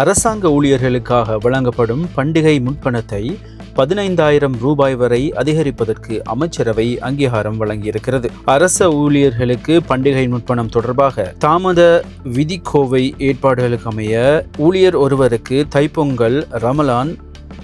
அரசாங்க ஊழியர்களுக்காக வழங்கப்படும் பண்டிகை முன்பணத்தை பதினைந்தாயிரம் ரூபாய் வரை அதிகரிப்பதற்கு அமைச்சரவை அங்கீகாரம் வழங்கியிருக்கிறது. அரச ஊழியர்களுக்கு பண்டிகை முன்பணம் தொடர்பாக தாமத விதிக்கோவை ஏற்பாடுகளுக்கு அமைய ஊழியர் ஒருவருக்கு தைப்பொங்கல் ரமலான்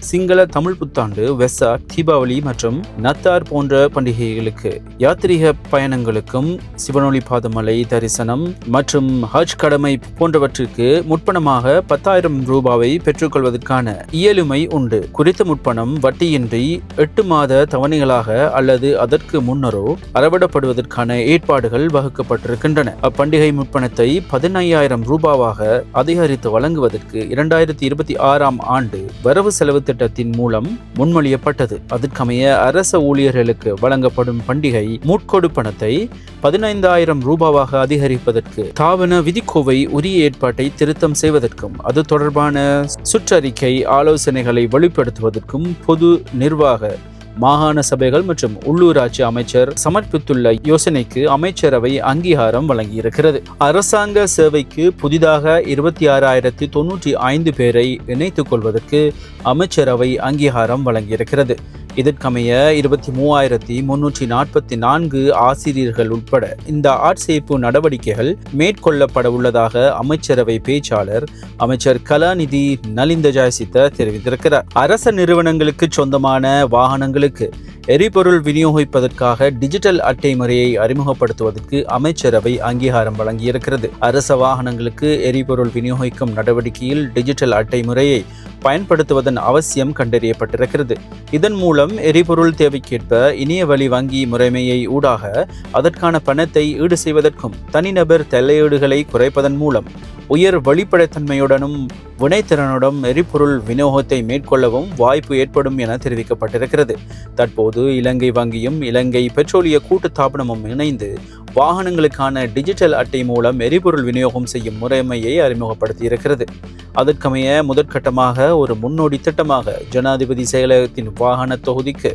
சிங்கள தமிழ் புத்தாண்டு வெசா தீபாவளி மற்றும் நத்தார் போன்ற பண்டிகைகளுக்கு யாத்திரிக பயணங்களுக்கும் சிவனொளி பாதமலை தரிசனம் மற்றும் ஹஜ் கடமை போன்றவற்றிற்கு முற்பணமாக பத்தாயிரம் ரூபாவை பெற்றுக்கொள்வதற்கான இயலுமை உண்டு. குறித்த முற்பணம் வட்டியின்றி எட்டு மாத தவணைகளாக அல்லது அதற்கு முன்னரோ அறவிடப்படுவதற்கான ஏற்பாடுகள் வகுக்கப்பட்டிருக்கின்றன. அப்பண்டிகை முற்பணத்தை பதினையாயிரம் ரூபாவாக அதிகரித்து வழங்குவதற்கு இரண்டாயிரத்தி இருபத்தி ஆறாம் ஆண்டு வரவு செலவு திட்டத்தின் மூலம் முன்மொழியப்பட்டது. அதற்கமைய அரச ஊழியர்களுக்கு வழங்கப்படும் பண்டிகை மூட்கொடு பணத்தை பதினைந்தாயிரம் ரூபாவாக அதிகரிப்பதற்கு தாவன விதிக்கோவை உரிய ஏற்பாட்டை திருத்தம் செய்வதற்கும் அது தொடர்பான சுற்றறிக்கை ஆலோசனைகளை வெளிப்படுத்துவதற்கும் பொது நிர்வாக மாகாண சபைகள் மற்றும் உள்ளூராட்சி அமைச்சர் சமர்ப்பித்துள்ள யோசனைக்கு அமைச்சரவை அங்கீகாரம் வழங்கியிருக்கிறது. அரசாங்க சேவைக்கு புதிதாக இருபத்தி ஆறாயிரத்தி தொன்னூற்றி ஐந்து பேரை இணைத்துக் கொள்வதற்கு அமைச்சரவை அங்கீகாரம் வழங்கியிருக்கிறது. இதற்கமைய இருபத்தி மூவாயிரத்தி முன்னூற்றி நாற்பத்தி நான்கு ஆசிரியர்கள் உட்பட இந்த ஆட்சேர்ப்பு நடவடிக்கைகள் மேற்கொள்ளப்பட உள்ளதாக அமைச்சரவை பேச்சாளர் அமைச்சர் கலாநிதி நலிந்த ஜாயசித்த தெரிவித்திருக்கிறார். அரச நிறுவனங்களுக்கு சொந்தமான வாகனங்களுக்கு எரிபொருள் விநியோகிப்பதற்காக டிஜிட்டல் அட்டை முறையை அறிமுகப்படுத்துவதற்கு அமைச்சரவை அங்கீகாரம் வழங்கியிருக்கிறது. அரச வாகனங்களுக்கு எரிபொருள் விநியோகிக்கும் நடவடிக்கையில் டிஜிட்டல் அட்டை முறையை பயன்படுத்துவதன் அவசியம் கண்டறியப்பட்டிருக்கிறது. இதன் மூலம் எரிபொருள் தேவைக்கேற்ப இணைய வழி வங்கி முறைமையை ஊடாக அதற்கான பணத்தை ஈடு செய்வதற்கும் தனிநபர் தலையீடுகளை குறைப்பதன் மூலம் உயர் வெளிப்படைத்தன்மையுடனும் வினைத்திறனுடன் எரிபொருள் விநியோகத்தை மேற்கொள்ளவும் வாய்ப்பு ஏற்படும் என தெரிவிக்கப்பட்டிருக்கிறது. தற்போது இலங்கை வங்கியும் இலங்கை பெட்ரோலிய கூட்டுத்தாபனமும் இணைந்து வாகனங்களுக்கான டிஜிட்டல் அட்டை மூலம் எரிபொருள் விநியோகம் செய்யும் முறைமையை அறிமுகப்படுத்தியிருக்கிறது. அதற்கமைய முதற்கட்டமாக ஒரு முன்னோடி திட்டமாக ஜனாதிபதி செயலகத்தின் வாகன தொகுதிக்கு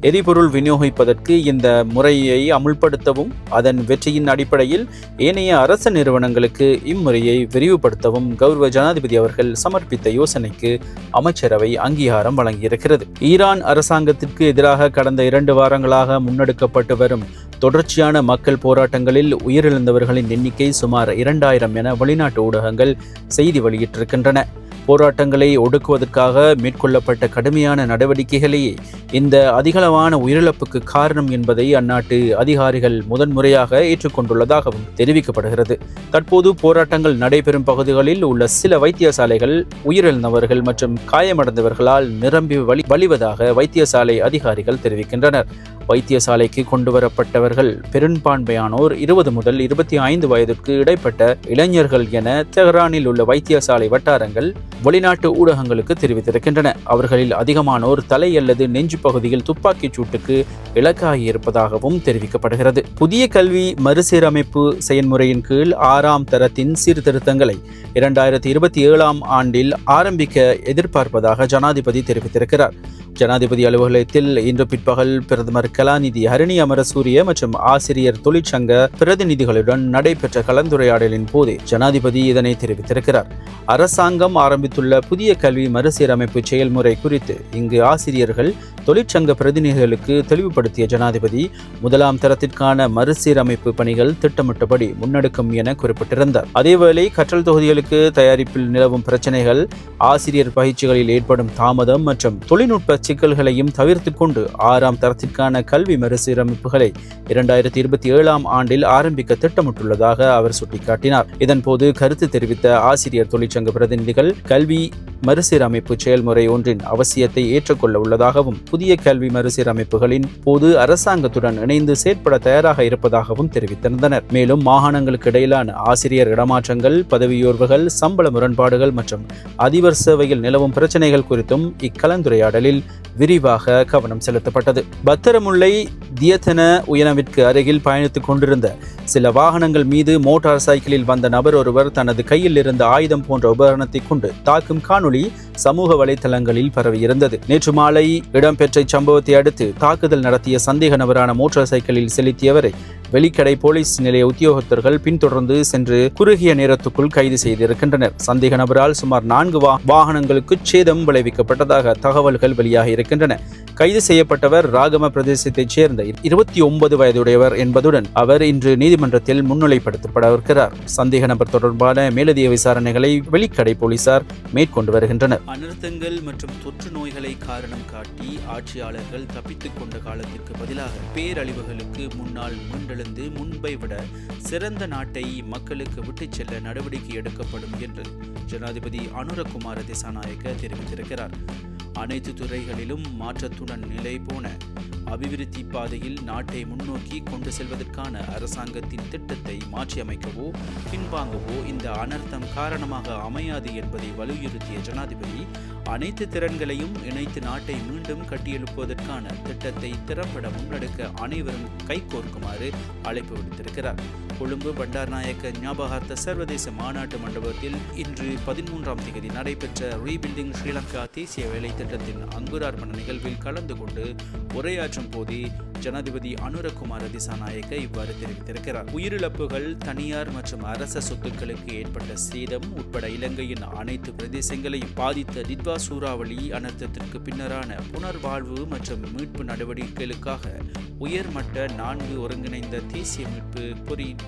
எரிபொருள் விநியோகிப்பதற்கு இந்த முறையை அமுல்படுத்தவும் அதன் வெற்றியின் அடிப்படையில் ஏனைய அரச நிறுவனங்களுக்கு இம்முறையை விரிவுபடுத்தவும் கௌரவ ஜனாதிபதி அவர்கள் சமர்ப்பித்த யோசனைக்கு அமைச்சரவை அங்கீகாரம் வழங்கியிருக்கிறது. ஈரான் அரசாங்கத்திற்கு எதிராக கடந்த இரண்டு வாரங்களாக முன்னெடுக்கப்பட்டு வரும் தொடர்ச்சியான மக்கள் போராட்டங்களில் உயிரிழந்தவர்களின் எண்ணிக்கை சுமார் இரண்டாயிரம் என வெளிநாட்டு ஊடகங்கள் செய்தி வெளியிட்டிருக்கின்றன. போராட்டங்களை ஒடுக்குவதற்காக மேற்கொள்ளப்பட்ட கடுமையான நடவடிக்கைகளே இந்த அதிகளவான உயிரிழப்புக்கு காரணம் என்பதை அந்நாட்டு அதிகாரிகள் முதன்முறையாக ஏற்றுக்கொண்டுள்ளதாகவும் தெரிவிக்கப்படுகிறது. தற்போது போராட்டங்கள் நடைபெறும் பகுதிகளில் உள்ள சில வைத்தியசாலைகள் உயிரிழந்தவர்கள் மற்றும் காயமடைந்தவர்களால் நிரம்பி வழி வழிவதாக வைத்தியசாலை அதிகாரிகள் தெரிவிக்கின்றனர். வைத்தியசாலைக்கு கொண்டு வரப்பட்டவர்கள் பெரும்பான்மையானோர் இருபது முதல் இருபத்தி ஐந்து வயதுக்கு இடைப்பட்ட இளைஞர்கள் என தெஹ்ரானில் உள்ள வைத்தியசாலை வட்டாரங்கள் வெளிநாட்டு ஊடகங்களுக்கு தெரிவித்திருக்கின்றன. அவர்களில் அதிகமானோர் தலை அல்லது நெஞ்சு பகுதியில் துப்பாக்கிச் சூட்டுக்கு இலக்காகியிருப்பதாகவும் தெரிவிக்கப்படுகிறது. புதிய கல்வி மறுசீரமைப்பு செயல்முறையின் கீழ் ஆறாம் தரத்தின் சீர்திருத்தங்களை இரண்டாயிரத்தி இருபத்தி ஏழாம் ஆண்டில் ஆரம்பிக்க எதிர்பார்ப்பதாக ஜனாதிபதி தெரிவித்திருக்கிறார். ஜனாதிபதி அலுவலகத்தில் இன்று பிற்பகல் பிரதமர் கலாநிதி ஹரிணி அமரசூரிய மற்றும் ஆசிரியர் தொழிற்சங்க பிரதிநிதிகளுடன் நடைபெற்ற கலந்துரையாடலின் போது ஜனாதிபதி இதனை தெரிவித்திருக்கிறார். அரசாங்கம் ஆரம்பித்துள்ள புதிய கல்வி மறுசீரமைப்பு செயல்முறை குறித்து இங்கு ஆசிரியர்கள் தொழிற்சங்க பிரதிநிதிகளுக்கு தெளிவுபடுத்திய ஜனாதிபதி முதலாம் தரத்திற்கான மறுசீரமைப்பு பணிகள் திட்டமிட்டபடி முன்னெடுக்கும் என குறிப்பிட்டிருந்தார். அதேவேளை கற்றல் தொகுதிகளுக்கு தயாரிப்பில் நிலவும் பிரச்சனைகள் ஆசிரியர் பயிற்சிகளில் ஏற்படும் தாமதம் மற்றும் தொழில்நுட்ப சிக்கல்களையும் தவிர்த்து கொண்டு ஆறாம் தரத்திற்கான கல்வி மறுசீரமைப்புகளை இரண்டாயிரத்தி இருபத்தி ஏழாம் ஆண்டில் ஆரம்பிக்க திட்டமிட்டுள்ளதாக அவர் சுட்டிக்காட்டினார். இதன்போது கருத்து தெரிவித்த ஆசிரியர் தொழிற்சங்க பிரதிநிதிகள் கல்வி மறுசீரமைப்பு செயல்முறை ஒன்றின் அவசியத்தை ஏற்றுக்கொள்ள உள்ளதாகவும் புதிய கல்வி மறுசீரமைப்புகளின் போது அரசாங்கத்துடன் இணைந்து செயற்பட தயாராக இருப்பதாகவும் தெரிவித்திருந்தனர். மேலும் மாகாணங்களுக்கு இடையிலான ஆசிரியர் இடமாற்றங்கள் பதவியுயர்வுகள் சம்பள முரண்பாடுகள் மற்றும் அதிபர் சேவையில் நிலவும் பிரச்சனைகள் குறித்தும் இக்கலந்துரையாடலில் விரிவாக கவனம் செலுத்தப்பட்டது. பத்திரமுல்லை தியத்தன உயனவிற்கு அருகில் பயணித்துக் கொண்டிருந்த சில வாகனங்கள் மீது மோட்டார் சைக்கிளில் வந்த நபர் ஒருவர் தனது கையில் இருந்த ஆயுதம் போன்ற உபகரணத்தை கொண்டு தாக்கும் காணொளி சமூக வலைதளங்களில் பரவியிருந்தது. நேற்று மாலை இடம்பெற்ற இச்சம்பவத்தை அடுத்து தாக்குதல் நடத்திய சந்தேக நபரான மோட்டார் சைக்கிளில் செலுத்தியவரை வெளிக்கடை போலீஸ் நிலைய உத்தியோகத்தர்கள் பின்தொடர்ந்து சென்று குறுகிய நேரத்துக்குள் கைது செய்திருக்கின்றனர். சந்தேக நபரால் சுமார் நான்கு வா- வாகனங்களுக்கு சேதம் விளைவிக்கப்பட்டதாக தகவல்கள் வெளியாக இருக்கின்றன. கைது செய்யப்பட்டவர் ராகம பிரதேசத்தைச் சேர்ந்த இருபத்தி ஒன்பது வயதுடையவர் என்பதுடன் அவர் இன்று நீதிமன்றத்தில் முன்னிலைப்படுத்தப்படவிருக்கிறார். சந்தேக நபர் தொடர்பான மேலதிக விசாரணைகளை வெளிக்கடை போலீசார் மேற்கொண்டு வருகின்றனர். அனர்த்தங்கள் மற்றும் தொற்று நோய்களை காரணம் காட்டி ஆட்சியாளர்கள் தப்பித்துக் கொண்ட காலத்திற்கு பதிலாக பேரழிவுகளுக்கு முன்னால் முண்டெழுந்து முன்பை விட சிறந்த நாட்டை மக்களுக்கு விட்டுச் செல்ல நடவடிக்கை எடுக்கப்படும் என்று ஜனாதிபதி அனுரகுமார திசாநாயக்க தெரிவித்திருக்கிறார். அனைத்து துறைகளிலும் மாற்றத்துடன் நிலை போன அபிவிருத்தி பாதையில் நாட்டை முன்னோக்கி கொண்டு செல்வதற்கான அரசாங்கத்தின் திட்டத்தை மாற்றியமைக்கவோ பின்வாங்கவோ இந்த அனர்த்தம் காரணமாக அமையாது என்பதை வலியுறுத்திய ஜனாதிபதி அனைத்து திறன்களையும் இணைத்து நாட்டை மீண்டும் கட்டியெழுப்புவதற்கான திட்டத்தை திறம்பட முன்னெடுக்க அனைவரும் கைகோர்க்குமாறு அழைப்பு விடுத்திருக்கிறார். கொழும்பு பண்டார்நாயக்க ஞாபகார்த்த சர்வதேச மாநாட்டு மண்டபத்தில் இன்று பதிமூன்றாம் தேதி நடைபெற்ற ரீபில்டிங் ஸ்ரீலங்கா தேசிய வேலை திட்டத்தின் அங்குரார்ப்பண நிகழ்வில் கலந்து கொண்டு உரையாற்றும் போதே ஜனாதிபதி அனுரகுமார திசாநாயக்க இவ்வாறு தெரிவித்திருக்கிறார். உயிரிழப்புகள் தனியார் மற்றும் அரச சொத்துக்களுக்கு ஏற்பட்ட சேதம் உட்பட இலங்கையின் அனைத்து பிரதேசங்களையும் பாதித்த தித்வா சூறாவளி அனர்த்தத்திற்கு பின்னரான புனர்வாழ்வு மற்றும் மீட்பு நடவடிக்கைகளுக்காக உயர்மட்ட நான்கு ஒருங்கிணைந்த தேசிய மீட்பு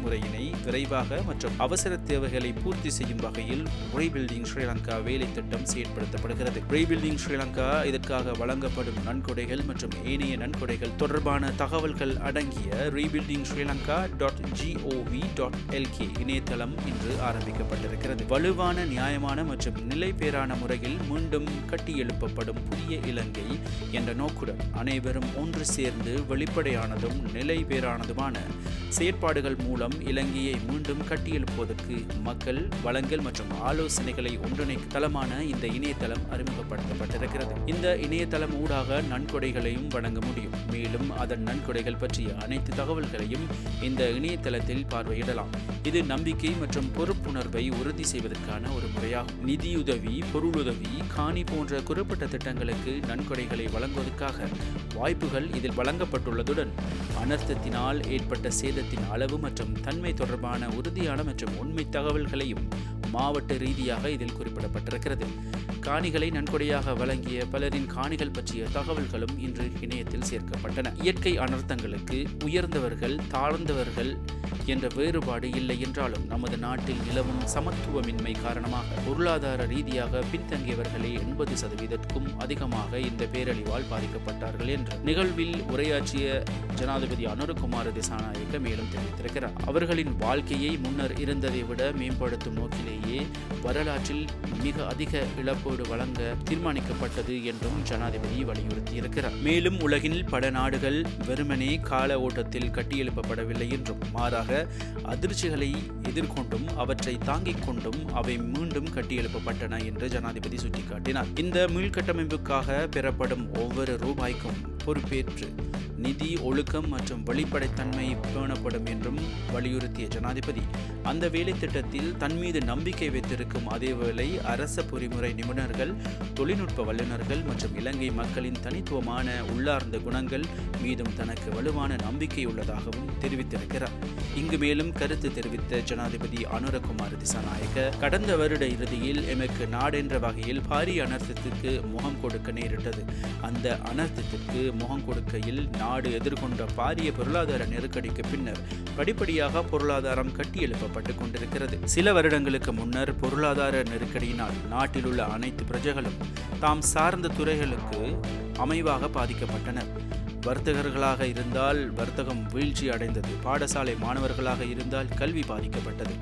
முறையினை விரைவாக மற்றும் அவசர தேவைகளை பூர்த்தி செய்யும் வகையில் ரீபில்டிங் ஸ்ரீலங்கா வேலை திட்டம் செயற்படுத்தப்படுகிறது ரீபில்டிங் ஸ்ரீலங்கா இதற்காக வழங்கப்படும் நன்கொடைகள் மற்றும் ஏனைய நன்கொடைகள் தொடர்பான தகவல்கள் அடங்கிய rebuilding Sri Lanka dot gov dot LK இணையதளம் இன்று ஆரம்பிக்கப்பட்டிருக்கிறது. வலுவான நியாயமான மற்றும் நிலைபேறான முறையில் மீண்டும் கட்டியெழுப்பப்படும் புதிய இலங்கை என்ற நோக்குடன் அனைவரும் ஒன்று சேர்ந்து வெளிப்படையானதும் நிலைபேறானதுமான செயற்பாடுகள் மூலம் இலங்கையை மீண்டும் கட்டியெழுப்புவதற்கு மக்கள் வளங்கள் மற்றும் ஆலோசனைகளை ஒன்றிணைக்கும் தளமான இந்த இணையதளம் அறிமுகப்படுத்தப்பட்டிருக்கிறது. இந்த இணையதளம் ஊடாக நன்கொடைகளையும் வழங்க முடியும். மேலும் அதன் நன்கொடைகள் பற்றிய அனைத்து தகவல்களையும் இந்த இணையதளத்தில் பார்வையிடலாம். இது நம்பிக்கை மற்றும் பொறுப்புணர்வை உறுதி செய்வதற்கான ஒரு முறையாகும். நிதியுதவி பொருளுதவி காணி போன்ற குறிப்பிட்ட திட்டங்களுக்கு நன்கொடைகளை வழங்குவதற்காக வாய்ப்புகள் இதில் வழங்கப்பட்டுள்ளதுடன் அனர்த்தத்தினால் ஏற்பட்ட சேதத்தின் அளவு மற்றும் தன்மை தொடர்பான உறுதியான மற்றும் உண்மை தகவல்களையும் மாவட்ட ரீதியாக இதில் குறிப்பிடப்பட்டிருக்கிறது. காணிகளை நன்கொடையாக வழங்கிய பலரின் காணிகள் பற்றிய தகவல்களும் இன்று இணையத்தில் சேர்க்கப்பட்டன. இயற்கை அனர்த்தங்களுக்கு உயர்ந்தவர்கள் தாழ்ந்தவர்கள் என்ற வேறுபாடு இல்லை என்றாலும் நமது நாட்டில் நிலவும் சமத்துவமின்மை காரணமாக பொருளாதார ரீதியாக பின்தங்கியவர்களே எண்பது சதவீதத்துக்கும் அதிகமாக இந்த பேரழிவால் பாதிக்கப்பட்டார்கள் என்று நிகழ்வில் உரையாற்றிய ஜனாதிபதி அனுரகுமார திசாநாயக்க மேலும் தெரிவித்திருக்கிறார். அவர்களின் வாழ்க்கையை முன்னர் இருந்ததை விட மேம்படுத்தும் நோக்கிலேயே வரலாற்றில் மிக அதிக இழப்பீடு வழங்க தீர்மானிக்கப்பட்டது என்றும் ஜனாதிபதி வலியுறுத்தியிருக்கிறார். மேலும் உலகில் பல நாடுகள் வெறுமனே கால ஓட்டத்தில் கட்டியெழுப்பப்படவில்லை என்றும் மாறாக அதிர்ச்சிகளை எதிர்கொண்டும் அவற்றை தாங்கிக் கொண்டும் அவை மீண்டும் கட்டியெழுப்பப்பட்டன என்று ஜனாதிபதி சுட்டிக்காட்டினார். இந்த மீள்கட்டமைப்புக்காக பெறப்படும் ஒவ்வொரு ரூபாய்க்கும் பொறுப்பேற்று நிதி ஒழுக்கம் மற்றும் வெளிப்படைத்தன்மை பேணப்படும் என்றும் வலியுறுத்திய ஜனாதிபதி. அந்த வேலை திட்டத்தில் தன் மீது நம்பிக்கை வைத்திருக்கும் அதேவேளை அரச பொறிமுறை நிபுணர்கள் தொழில்நுட்ப வல்லுநர்கள் மற்றும் இலங்கை மக்களின் தனித்துவமான உள்ளார்ந்த குணங்கள் மீதும் தனக்கு வலுவான நம்பிக்கை உள்ளதாகவும் தெரிவித்திருக்கிறார். இங்கு மேலும் கருத்து தெரிவித்த ஜனாதிபதி அனுரகுமார் திசாநாயக்க கடந்த வருட இறுதியில் எமக்கு நாடென்ற வகையில் பாரிய அனர்த்தத்துக்கு முகம் கொடுக்க நேரிட்டது. அந்த அனர்த்தத்திற்கு முகம் கொடுக்கையில் நாடு எதிர்கொண்ட பாரிய பொருளாதார நெருக்கடிக்கு பின்னர் படிப்படியாக பொருளாதாரம் கட்டியெழுப்பப்பட்டு கொண்டிருக்கிறது. சில வருடங்களுக்கு முன்னர் பொருளாதார நெருக்கடியினால் நாட்டில் உள்ள அனைத்து பிரஜைகளும் தாம் சார்ந்த துறைகளுக்கு அமைவாக பாதிக்கப்பட்டனர். வர்த்தகர்களாக இருந்தால் வர்த்தகம் வீழ்ச்சி அடைந்தது. பாடசாலை மாணவர்களாக இருந்தால் கல்வி பாதிக்கப்பட்டது.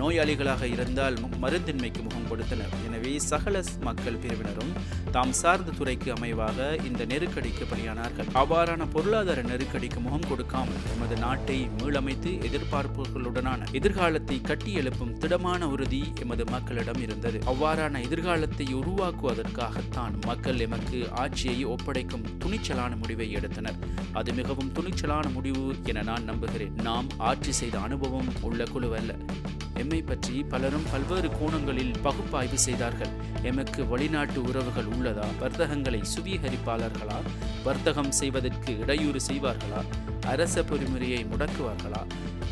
நோயாளிகளாக இருந்தால் மருந்தின்மைக்கு முகம் கொடுத்தனர். எனவே சகல மக்கள் பிரிவினரும் தாம் சார்ந்த துறைக்கு அமைவாக இந்த நெருக்கடிக்கு பலியானார்கள் அவ்வாறான பொருளாதார நெருக்கடிக்கு முகம் கொடுக்காமல் எமது நாட்டை மீளமைத்து எதிர்பார்ப்புகளுடனான எதிர்காலத்தை கட்டி எழுப்பும் திடமான உறுதி எமது மக்களிடம் இருந்தது. அவ்வாறான எதிர்காலத்தை உருவாக்குவதற்காகத்தான் மக்கள் எமக்கு ஆட்சியை ஒப்படைக்கும் துணிச்சலான முடிவை எடுத்தனர். எடுத்தனர் அது மிகவும் துணிச்சலான முடிவு என நான் நம்புகிறேன். நாம் ஆட்சி செய்த அனுபவம் உள்ள குழுவல்ல எம்மை பற்றி பலரும் பல்வேறு கோணங்களில் பகுப்பாய்வு செய்தார்கள். எமக்கு வெளிநாட்டு உறவுகள் உள்ளதா? வர்த்தகங்களை சுவீகரிப்பாளர்களா? வர்த்தகம் செய்வதற்கு இடையூறு செய்வார்களா? அரச பொறிமுறையை முடக்குவார்களா?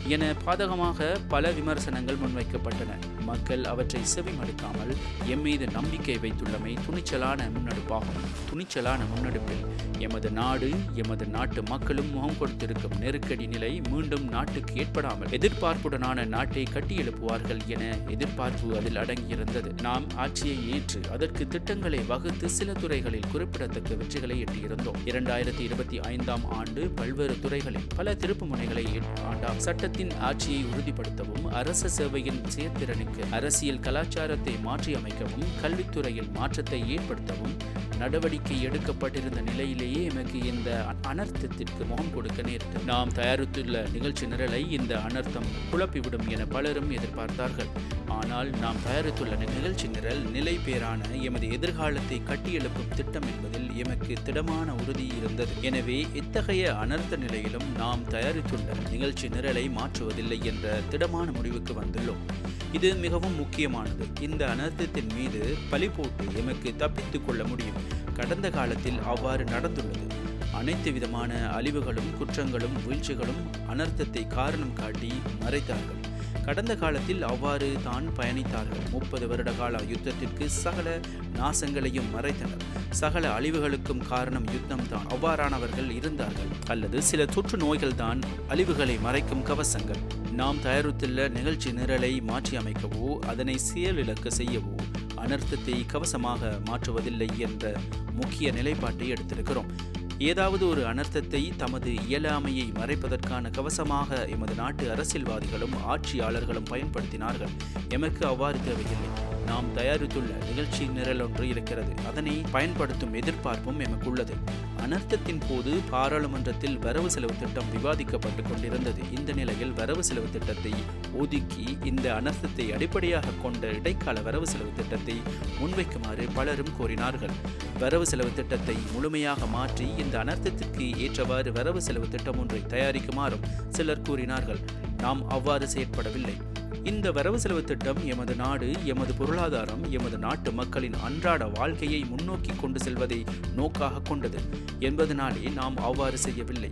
என பாதகமாக பல விமர்சனங்கள் முன்வைக்கப்பட்டன. மக்கள் அவற்றை செவிமடுக்காமல் எம் மீது நம்பிக்கை வைத்துள்ளமை துணிச்சலான முன்னெடுப்பாகும். துணிச்சலான முன்னெடுப்பில் எமது நாடு எமது நாட்டு மக்களும் முகம் கொடுத்திருக்கும் நெருக்கடி நிலை மீண்டும் நாட்டுக்கு ஏற்படாமல் எதிர்பார்ப்புடனான நாட்டை கட்டியெழுப்புவார்கள் என எதிர்பார்ப்பு அதில் அடங்கியிருந்தது. நாம் ஆட்சியை ஏற்று அதற்கு திட்டங்களை வகுத்து சில துறைகளில் குறிப்பிடத்தக்க வெற்றிகளை எட்டியிருந்தோம். இரண்டாயிரத்தி இருபத்தி ஐந்தாம் ஆண்டு பல்வேறு துறைகளில் பல திருப்பு முனைகளை ஆண்டாம். சட்டத்தின் ஆட்சியை உறுதிப்படுத்தவும் அரச சேவையின் செயற்திறனுக்கு அரசியல் கலாச்சாரத்தை மாற்றியமைக்கவும் கல்வித்துறையில் மாற்றத்தை ஏற்படுத்தவும் நடவடிக்கை எடுக்கப்பட்டிருந்த நிலையிலேயே எமக்கு இந்த அனர்த்தத்திற்கு முகம் கொடுக்க நேரிட்டது நாம் தயாரித்துள்ள நிகழ்ச்சி நிரலை இந்த அனர்த்தம் குழப்பிவிடும் என பலரும் எதிர்பார்த்தார்கள். ஆனால் நாம் தயாரித்துள்ள நிகழ்ச்சி நிரல் நிலை பேரான எமது எதிர்காலத்தை கட்டியெழுப்பும் திட்டம் என்பதில் எமக்கு திடமான உறுதி இருந்தது. எனவே இத்தகைய அனர்த்த நிலையிலும் நாம் தயாரித்துள்ள நிகழ்ச்சி நிரலை மாற்றுவதில்லை என்ற திடமான முடிவுக்கு வந்துள்ளோம். இது மிகவும் முக்கியமானது. இந்த அனர்த்தத்தின் மீது பழி போட்டு எமக்கு தப்பித்துக் கொள்ள முடியும். கடந்த காலத்தில் அவ்வாறு நடந்துள்ளது. அனைத்து விதமான அழிவுகளும் குற்றங்களும் வீழ்ச்சிகளும் அனர்த்தத்தை காரணம் காட்டி மறைத்தார்கள். கடந்த காலத்தில் அவ்வாறு தான் பயணித்தார்கள். முப்பது வருட கால யுத்தத்திற்கு சகல நாசங்களையும் மறைத்தனர். சகல அழிவுகளுக்கும் காரணம் யுத்தம் தான். அவ்வாறானவர்கள் இருந்தார்கள். அல்லது சில தொற்று நோய்கள் தான் அழிவுகளை மறைக்கும் கவசங்கள். நாம் தயாரித்துள்ள நிகழ்ச்சி நிரலை மாற்றி அமைக்கவோ அதனை செயலிழக்க செய்யவோ அனர்த்தத்தை கவசமாக மாற்றுவதில்லை என்ற முக்கிய நிலைப்பாட்டை எடுத்திருக்கிறோம். ஏதாவது ஒரு அனர்த்தத்தை தமது இயலாமையை மறைப்பதற்கான கவசமாக எமது நாட்டு அரசியல்வாதிகளும் ஆட்சியாளர்களும் பயன்படுத்தினார்கள். எமக்கு அவ்வாறு தேவையில்லை. நாம் தயாரித்துள்ள நிகழ்ச்சி நிரல் ஒன்று இருக்கிறது. அதனை பயன்படுத்தும் எதிர்பார்ப்பும் எமக்குள்ளது. அனர்த்தத்தின் போது பாராளுமன்றத்தில் வரவு செலவு திட்டம் விவாதிக்கப்பட்டு கொண்டிருந்தது. இந்த நிலையில் வரவு செலவு திட்டத்தை ஒதுக்கி இந்த அனர்த்தத்தை அடிப்படையாக கொண்ட இடைக்கால வரவு செலவு திட்டத்தை முன்வைக்குமாறு பலரும் கோரினார்கள். வரவு செலவு திட்டத்தை முழுமையாக மாற்றி இந்த அனர்த்தத்திற்கு ஏற்றவாறு வரவு செலவு திட்டம் ஒன்றை தயாரிக்குமாறும் சிலர் கூறினார்கள். நாம் அவ்வாறு செயற்படவில்லை. இந்த வரவு செலவு திட்டம் எமது நாடு எமது பொருளாதாரம் எமது நாட்டு மக்களின் அன்றாட வாழ்க்கையை முன்னோக்கி கொண்டு செல்வதை நோக்காக கொண்டது. என்பதனாலே நாம் அவ்வாறு செய்யவில்லை.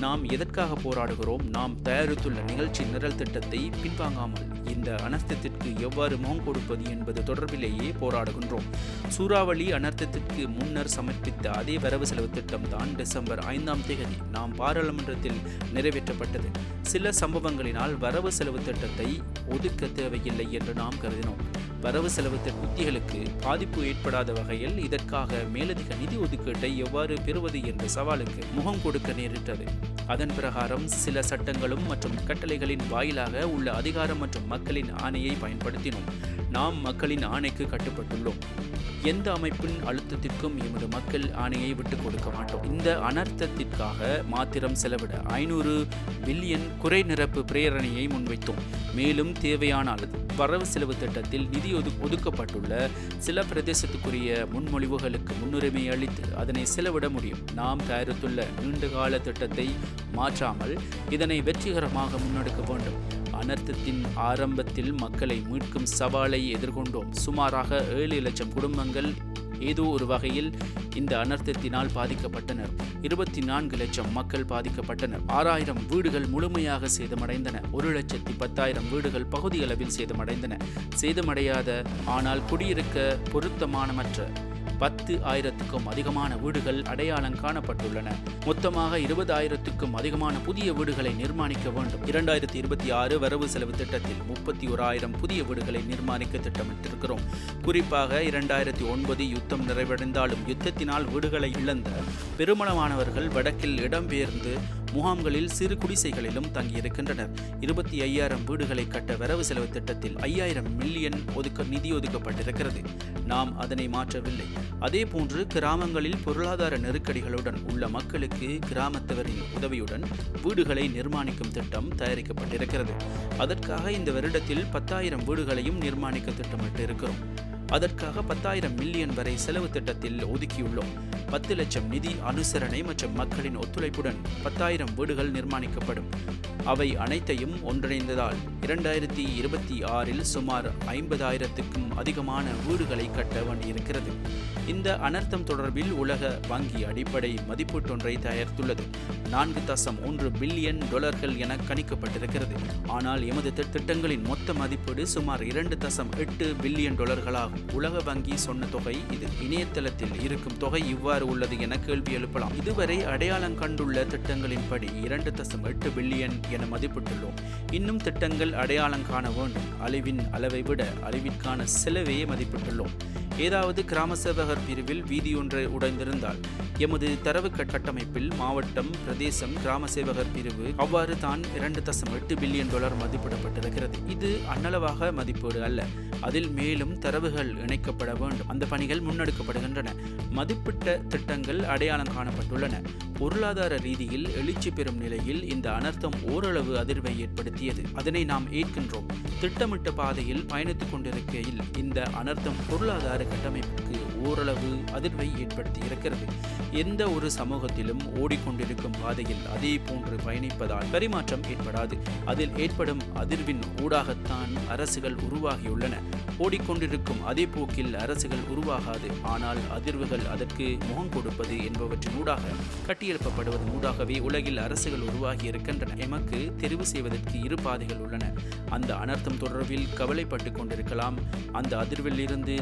நாம் எதற்காக போராடுகிறோம்? நாம் தயாரித்துள்ள நிகழ்ச்சி நிரல் திட்டத்தை பின்வாங்காமல் இந்த அனர்த்தத்திற்கு எவ்வாறு முகம் கொடுப்பது என்பது தொடர்பிலேயே போராடுகின்றோம். சூறாவளி அனர்த்தத்திற்கு முன்னர் சமர்ப்பித்த அதே வரவு செலவு திட்டம் தான் டிசம்பர் ஐந்தாம் தேதி நாம் பாராளுமன்றத்தில் நிறைவேற்றப்பட்டது. சில சம்பவங்களினால் வரவு செலவு திட்டத்தை ஒதுக்க தேவையில்லை என்று நாம் கருதினோம். வரவு செலவு உத்திகளுக்கு பாதிப்பு ஏற்படாத வகையில் இதற்காக மேலதிக நிதி ஒதுக்கீட்டை எவ்வாறு பெறுவது என்ற சவாலுக்கு முகம் கொடுக்க நேரிட்டது. அதன் பிரகாரம் சில சட்டங்களும் மற்றும் கட்டளைகளின் வாயிலாக உள்ள அதிகாரம் மற்றும் மக்களின் ஆணையை பயன்படுத்தினோம். நாம் மக்களின் ஆணைக்கு கட்டுப்பட்டுள்ளோம். எந்த அமைப்பின் அழுத்தத்திற்கும் எமது மக்கள் ஆணையை விட்டுக் கொடுக்க மாட்டோம். இந்த அனர்த்தத்திற்காக மாத்திரம் செலவிட ஐநூறு பில்லியன் குறை நிரப்பு பிரேரணையை முன்வைத்தோம். மேலும் தேவையான அளவு வரவு செலவு திட்டத்தில் நிதி ஒது ஒதுக்கப்பட்டுள்ள சில பிரதேசத்துக்குரிய முன்மொழிவுகளுக்கு முன்னுரிமை அளித்து அதனை செலவிட முடியும். நாம் தயாரித்துள்ள நீண்டகால திட்டத்தை மாற்றாமல் இதனை வெற்றிகரமாக முன்னெடுக்க வேண்டும். அனர்த்தத்தின் ஆரம்பத்தில் மக்களை மீட்கும் சவாலை எதிர்கொண்டோம். சுமாராக ஏழு லட்சம் குடும்பங்கள் ஏதோ ஒரு வகையில் இந்த அனர்த்தத்தினால் பாதிக்கப்பட்டனர். இருபத்தி நான்கு லட்சம் மக்கள் பாதிக்கப்பட்டனர். ஆறாயிரம் வீடுகள் முழுமையாக சேதமடைந்தன. ஒரு லட்சத்தி பத்தாயிரம் வீடுகள் பகுதியளவில் சேதமடைந்தன. சேதமடையாத ஆனால் குடியிருக்க பொருத்தமானமற்ற பத்து ஆயிரத்துக்கும் அதிகமான வீடுகள் அடையாளம் காணப்பட்டுள்ளன. மொத்தமாக இருபதாயிரத்துக்கும் அதிகமான புதிய வீடுகளை நிர்மாணிக்க வேண்டும். இரண்டாயிரத்தி இருபத்தி ஆறு வரவு செலவு திட்டத்தில் முப்பத்தி ஓராயிரம் புதிய வீடுகளை நிர்மாணிக்க திட்டமிட்டிருக்கிறோம். குறிப்பாக இரண்டாயிரத்தி ஒன்பது யுத்தம் நிறைவடைந்தாலும் யுத்தத்தினால் வீடுகளை இழந்த பெருமளவானவர்கள் வடக்கில் இடம்பெயர்ந்து முகாம்களில் சிறு குடிசைகளிலும் தங்கியிருக்கின்றனர். இருபத்தி ஐயாயிரம் வீடுகளை கட்ட வரவு செலவு திட்டத்தில் ஐயாயிரம் மில்லியன் ஒதுக்க நிதி ஒதுக்கப்பட்டிருக்கிறது. நாம் அதனை மாற்றவில்லை. அதே போன்று கிராமங்களில் பொருளாதார நெருக்கடிகளுடன் உள்ள மக்களுக்கு கிராமத்தவரின் உதவியுடன் வீடுகளை நிர்மாணிக்கும் திட்டம் தயாரிக்கப்பட்டிருக்கிறது. அதற்காக இந்த வருடத்தில் பத்தாயிரம் வீடுகளையும் நிர்மாணிக்க திட்டமிட்டு இருக்கிறோம் அதற்காக பத்தாயிரம் மில்லியன் வரை செலவு திட்டத்தில் ஒதுக்கியுள்ளோம். பத்து லட்சம் நிதி அனுசரணை மற்றும் மக்களின் ஒத்துழைப்புடன் பத்தாயிரம் வீடுகள் நிர்மாணிக்கப்படும். அவை அனைத்தையும் ஒன்றிணைந்ததால் இரண்டாயிரத்தி இருபத்தி ஆறில் சுமார் ஐம்பதாயிரத்துக்கும் அதிகமான வீடுகளை கட்ட வேண்டியிருக்கிறது. இந்த அனர்த்தம் தொடர்பில் உலக வங்கி அடிப்படை மதிப்பீட்டொன்றை தயாரித்துள்ளது. நான்கு தசம் ஒன்று பில்லியன் டாலர்கள் என கணிக்கப்பட்டிருக்கிறது. ஆனால் எமது திட்டங்களின் மொத்த மதிப்பீடு சுமார் இரண்டு தசம் எட்டு பில்லியன் டாலர்களாகும். உலக வங்கி சொன்ன தொகை இது இணையதளத்தில் இருக்கும் தொகை இவ்வாறு உள்ளது என கேள்வி எழுப்பலாம். இதுவரை அடையாளம் கண்டுள்ள திட்டங்களின்படி இரண்டு தசம் எட்டு பில்லியன் என மதிப்பிட்டுள்ளோம். இன்னும் திட்டங்கள் அடையாளம் காண வேண்டும். அழிவின் அளவை விட அழிவிற்கான செலவையே மதிப்பிட்டுள்ளோம். ஏதாவது கிராம சேவகர் பிரிவில் வீதியொன்று உடைந்திருந்தால் எமது தரவு கட்டமைப்பில் மாவட்டம் பிரதேசம் கிராம சேவகர் பிரிவு அவ்வாறு தான் இரண்டு தசம் எட்டு பில்லியன் டாலர் மதிப்பிடப்பட்டிருக்கிறது. இது அன்னளவாக மதிப்பீடு அல்ல அதில் மேலும் தரவுகள் இணைக்கப்பட வேண்டும். அந்த பணிகள் முன்னெடுக்கப்படுகின்றன. மதிப்பிட்ட திட்டங்கள் அடையாளம் காணப்பட்டுள்ளன. பொருளாதார ரீதியில் எழுச்சி பெறும் நிலையில் இந்த அனர்த்தம் ஓரளவு அதிர்வை ஏற்படுத்தியது. அதனை நாம் ஏற்கின்றோம். திட்டமிட்ட பாதையில் பயணித்துக் கொண்டிருக்கையில் இந்த அனர்த்தம் பொருளாதார கட்டமைப்புக்கு ஓரளவு அதிர்வை ஏற்படுத்தி இருக்கிறது. எந்த ஒரு சமூகத்திலும் ஓடிக்கொண்டிருக்கும் பாதையில் அதே போன்று பயணிப்பதால் பரிமாற்றம் ஏற்படாது. அதில் ஏற்படும் அதிர்வின் ஊடாகத்தான் அரசுகள் உருவாகியுள்ளன. ஓடிக்கொண்டிருக்கும் அதே போக்கில் அரசுகள் உருவாகாது. ஆனால் அதிர்வுகள் அதற்கு முகம் கொடுப்பது என்பவற்றின் ஊடாக கட்டியெழுப்பப்படுவதன் ஊடாகவே உலகில் அரசுகள் உருவாகி இருக்கின்றன. எமக்கு தெரிவு செய்வதற்கு இரு பாதைகள் உள்ளன. அந்த அனர்த்தம் தொடர்பில் கவலைப்பட்டு கொண்டிருக்கலாம். அந்த அதிர்வில் இருந்து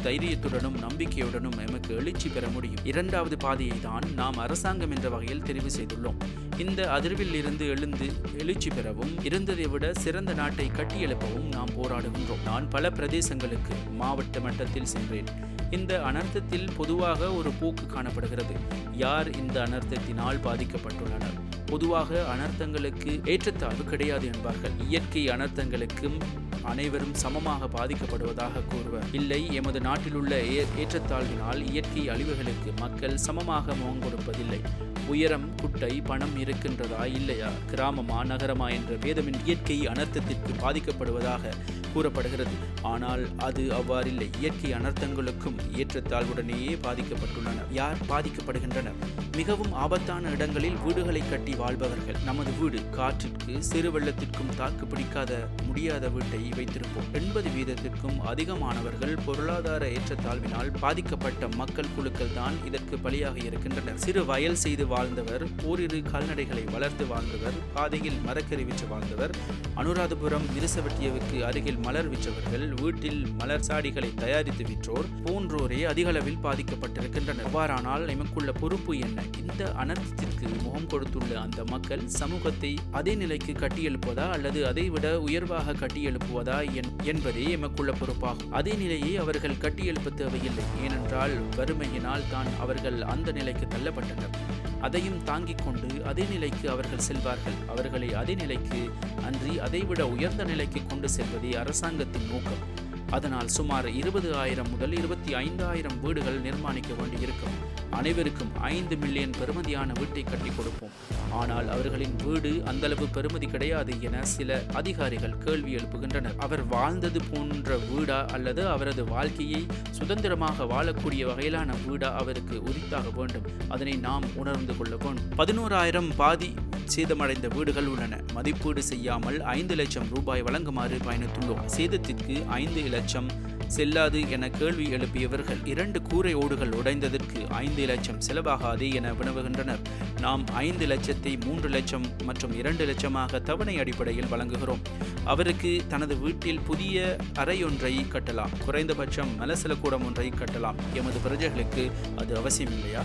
உறுதியுடனும் நம்பிக்கையுடனும் எமக்கு எழுச்சி பெற முடியும். இரண்டாவது பாதையை தான் நாம் அரசாங்கம் என்ற வகையில் தெரிவு செய்துள்ளோம். இந்த அதிர்வில் இருந்து எழுந்து எழுச்சி பெறவும் இருந்ததை விட சிறந்த நாட்டை கட்டியெழுப்பவும் நாம் போராடுகின்றோம். நான் பல பிரதேசங்களுக்கு மாவட்ட மட்டத்தில் சென்றேன். இந்த அனர்த்தத்தில் பொதுவாக ஒரு போக்கு காணப்படுகிறது. யார் இந்த அனர்த்தத்தினால் பாதிக்கப்பட்டுள்ளனர்? பொதுவாக அனர்த்தங்களுக்கு ஏற்றத்தாழ்வு கிடையாது என்பார்கள். இயற்கை அனர்த்தங்களுக்கும் அனைவரும் சமமாக பாதிக்கப்படுவதாக கூறுவர். இல்லை எமது நாட்டில் உள்ள ஏ- ஏற்றத்தாழ்வினால் இயற்கை அழிவுகளுக்கு மக்கள் சமமாக முகம் கொடுப்பதில்லை. உயரம் குட்டை பணம் இருக்கின்றதா இல்லையா? கிராமமா நகரமா என்ற பேதமின் இயற்கை அனர்த்தத்திற்கு பாதிக்கப்படுவதாக கூறப்படுகிறது. ஆனால் அது அவ்வாறில்லை. இயற்கை அனர்த்தங்களுக்கும் ஏற்றத்தாழ்வுடனேயே பாதிக்கப்பட்டுள்ளன. யார் பாதிக்கப்படுகின்றனர்? மிகவும் ஆபத்தான இடங்களில் வீடுகளை கட்டி வாழ்பவர்கள். நமது வீடு காற்றிற்கு சிறு வெள்ளத்திற்கும் தாக்கு பிடிக்காத முடியாத வீட்டை வைத்திருப்போம். எண்பது வீதத்திற்கும் அதிகமானவர்கள் பொருளாதார ஏற்றத்தாழ்வினால் பாதிக்கப்பட்ட மக்கள் குழுக்கள் தான் இதற்கு பலியாக இருக்கின்றனர். சிறு வயல் செய்து வாழ்ந்தவர் ஓரிரு கால்நடைகளை வளர்த்து வாழ்ந்தவர் பாதையில் மரக்கறி விற்று வாழ்ந்தவர் அனுராதபுரம் இருசவட்டியவுக்கு அருகில் மலர் விற்றவர்கள் வீட்டில் மலர் சாடிகளை தயாரித்து விற்றோர் போன்றோரே அதிகளவில் பாதிக்கப்பட்டிருக்கின்றனர். அவ்வாறானால் எமக்குள்ள பொறுப்பு என்ன? இந்த அனர்த்தத்திற்கு முகம் கொடுத்துள்ள அந்த மக்கள் சமூகத்தை அதே நிலைக்கு கட்டியெழுப்புவதா அல்லது அதைவிட உயர்வாக கட்டியெழுப்புவதா என்- என்பதே எமக்குள்ள பொறுப்பாகும். அதே நிலையை அவர்கள் கட்டியெழுப்ப தேவையில்லை. ஏனென்றால் வறுமையினால் தான் அவர்கள் அந்த நிலைக்கு தள்ளப்பட்டனர். அதையும் தாங்கிக் கொண்டு அதே நிலைக்கு அவர்கள் செல்வார்கள். அவர்களை அதே நிலைக்கு அன்றி அதைவிட உயர்ந்த நிலைக்கு கொண்டு செல்வதே அரசாங்கத்தின் நோக்கம். அதனால் சுமார் இருபது ஆயிரம் முதல் இருபத்தி ஐந்தாயிரம் வீடுகள் நிர்மாணிக்க வேண்டியிருக்கும். அனைவருக்கும் ஐந்து மில்லியன் பெறுமதியான வீட்டை கட்டி கொடுப்போம். ஆனால் அவர்களின் வீடு அந்தளவு பெறுமதி கிடையாது என சில அதிகாரிகள் கேள்வி எழுப்புகின்றனர். அவர் வாழ்ந்தது போன்ற வீடா அல்லது அவரது வாழ்க்கையை சுதந்திரமாக வாழக்கூடிய வகையிலான வீடா அவருக்கு உரித்தாக வேண்டும். அதனை நாம் உணர்ந்து கொள்ள வேண்டும். பதினோராயிரம் பாதி சேதமடைந்த வீடுகள் உள்ளன. மதிப்பீடு செய்யாமல் ஐந்து லட்சம் ரூபாய் வழங்குமாறு பயணித்துள்ளோம். சேதத்திற்கு ஐந்து லட்சம் செல்லாது என கேள்வி எழுப்பியவர்கள் இரண்டு கூரை ஓடுகள் உடைந்ததற்கு ஐந்து லட்சம் செலவாகாதே என வினவுகின்றனர். நாம் ஐந்து லட்சத்தை மூன்று லட்சம் மற்றும் இரண்டு லட்சமாக தவணை அடிப்படையில் வழங்குகிறோம். அவருக்கு தனது வீட்டில் புதிய அறையொன்றை கட்டலாம். குறைந்தபட்சம் மலசல கூடம் ஒன்றை கட்டலாம். எமது பிரஜைகளுக்கு அது அவசியம் இல்லையா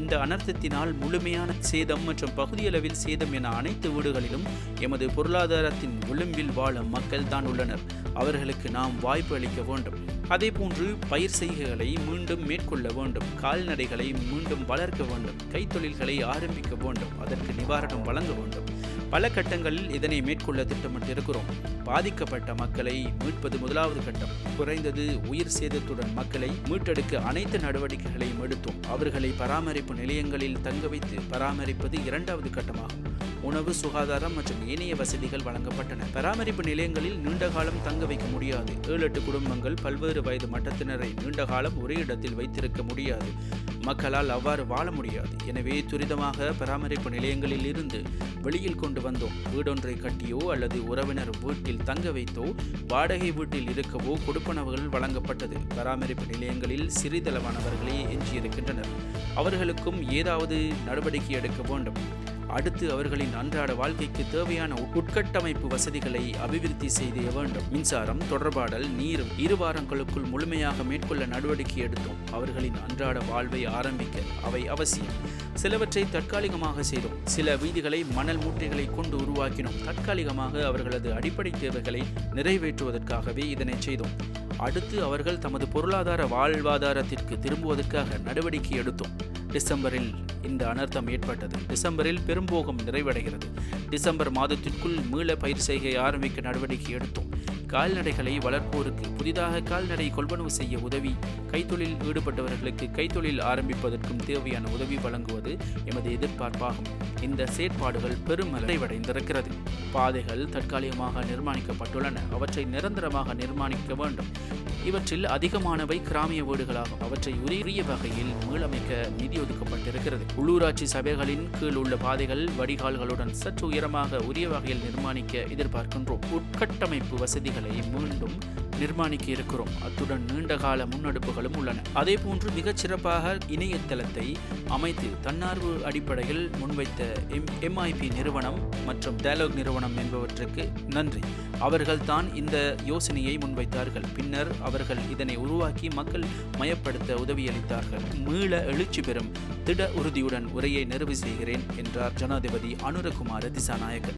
இந்த அனர்த்தத்தினால் முழுமையான சேதம் மற்றும் பகுதியளவில் சேதம் என அனைத்து வீடுகளிலும் எமது பொருளாதாரத்தின் விளிம்பில் வாழும் மக்கள் தான் உள்ளனர். அவர்களுக்கு நாம் வாய்ப்பு அளிக்க வேண்டும். அதேபோன்று பயிர் செய்கைகளை மீண்டும் மேற்கொள்ள வேண்டும். கால்நடைகளை மீண்டும் வளர்க்க வேண்டும். கைத்தொழில்களை ஆரம்பிக்க வேண்டும். அதற்கு நிவாரணம் வழங்க வேண்டும். பல கட்டங்களில் இதனை மேற்கொள்ள திட்டமிட்டிருக்கிறோம். பாதிக்கப்பட்ட மக்களை மீட்பது முதலாவது கட்டம். குறைந்தது உயிர் சேதத்துடன் மக்களை மீட்டெடுக்க அனைத்து நடவடிக்கைகளையும் எடுத்தோம். அவர்களை பராமரிப்பு நிலையங்களில் தங்க வைத்து பராமரிப்பது இரண்டாவது கட்டமாகும். உணவு சுகாதாரம் மற்றும் ஏனைய வசதிகள் வழங்கப்பட்டன. பராமரிப்பு நிலையங்களில் நீண்ட காலம் தங்க வைக்க முடியாது. ஏழு எட்டு குடும்பங்கள் பல்வேறு வயது மட்டத்தினரை நீண்ட காலம் ஒரே இடத்தில் வைத்திருக்க முடியாது. மக்களால் அவ்வாறு வாழ முடியாது. எனவே துரிதமாக பராமரிப்பு நிலையங்களில் இருந்து வெளியில் கொண்டு வந்தோம். வீடொன்றை கட்டியோ அல்லது உறவினர் வீட்டில் தங்க வைத்தோ வாடகை வீட்டில் இருக்கவோ கொடுப்பனவுகள் வழங்கப்பட்டது. பராமரிப்பு நிலையங்களில் சிறிதளவானவர்களே எஞ்சியிருக்கின்றனர். அவர்களுக்கும் ஏதாவது நடவடிக்கை எடுக்க வேண்டும். அடுத்து அவர்களின் அன்றாட வாழ்க்கைக்கு தேவையான உட்கட்டமைப்பு வசதிகளை அபிவிருத்தி செய்திய வேண்டும். மின்சாரம் தொடர்பாடல் நீர் இரு வாரங்களுக்குள் முழுமையாக மேற்கொள்ள நடவடிக்கை எடுத்தோம். அவர்களின் அன்றாட வாழ்வை ஆரம்பிக்க அவை அவசியம். சிலவற்றை தற்காலிகமாக செய்தோம். சில வீதிகளை மணல் மூட்டைகளை கொண்டு உருவாக்கினோம். தற்காலிகமாக அவர்களது அடிப்படை தேவைகளை நிறைவேற்றுவதற்காகவே இதனை செய்தோம். அடுத்து அவர்கள் தமது பொருளாதார வாழ்வாதாரத்திற்கு திரும்புவதற்காக நடவடிக்கை எடுத்தோம். டிசம்பரில் இந்த அனர்த்தம் ஏற்பட்டது. டிசம்பரில் பெரும்போகம் நிறைவடைகிறது. டிசம்பர் மாதத்திற்குள் மீள பயிர் செய்கை ஆரம்பிக்க நடவடிக்கை எடுத்தோம். கால்நடைகளை வளர்ப்போருக்கு புதிதாக கால்நடை கொள்வனவு செய்ய உதவி கைத்தொழில் ஈடுபட்டவர்களுக்கு கைத்தொழில் ஆரம்பிப்பதற்கும் தேவையான உதவி வழங்குவது எமது எதிர்பார்ப்பாகும். இந்த செயற்பாடுகள் பெரும் நிறைவடைந்திருக்கிறது. பாதைகள் தற்காலிகமாக நிர்மாணிக்கப்பட்டுள்ளன. அவற்றை நிரந்தரமாக நிர்மாணிக்க வேண்டும். இவற்றில் அதிகமானவை கிராமிய வீடுகளாகும். அவற்றை உரிய வகையில் மீளமைக்க நிதி ஒதுக்கப்பட்டிருக்கிறது. உள்ளூராட்சி சபைகளின் கீழ் உள்ள பாதைகள் வடிகால்களுடன் சற்று உயரமாக உரிய வகையில் நிர்மாணிக்க எதிர்பார்க்கின்றோம். உட்கட்டமைப்பு வசதிகளை மீண்டும் நிர்மாணிக்க இருக்கிறோம். அத்துடன் நீண்டகால முன்னெடுப்புகளும் உள்ளன. அதே போன்று மிகச் சிறப்பாக இணையதளத்தை அமைத்து தன்னார்வ அடிப்படையில் முன்வைத்த எம் எம்ஐபி நிறுவனம் மற்றும் டயலாக் நிறுவனம் என்பவற்றுக்கு நன்றி. அவர்கள் தான் இந்த யோசனையை முன்வைத்தார்கள். பின்னர் அவர்கள் இதனை உருவாக்கி மக்கள் மயப்படுத்த உதவியளித்தார்கள். மீள எழுச்சி பெறும் திட உறுதியுடன் உரையை நிறைவு செய்கிறேன் என்றார் ஜனாதிபதி அனுரகுமார திசாநாயகன்.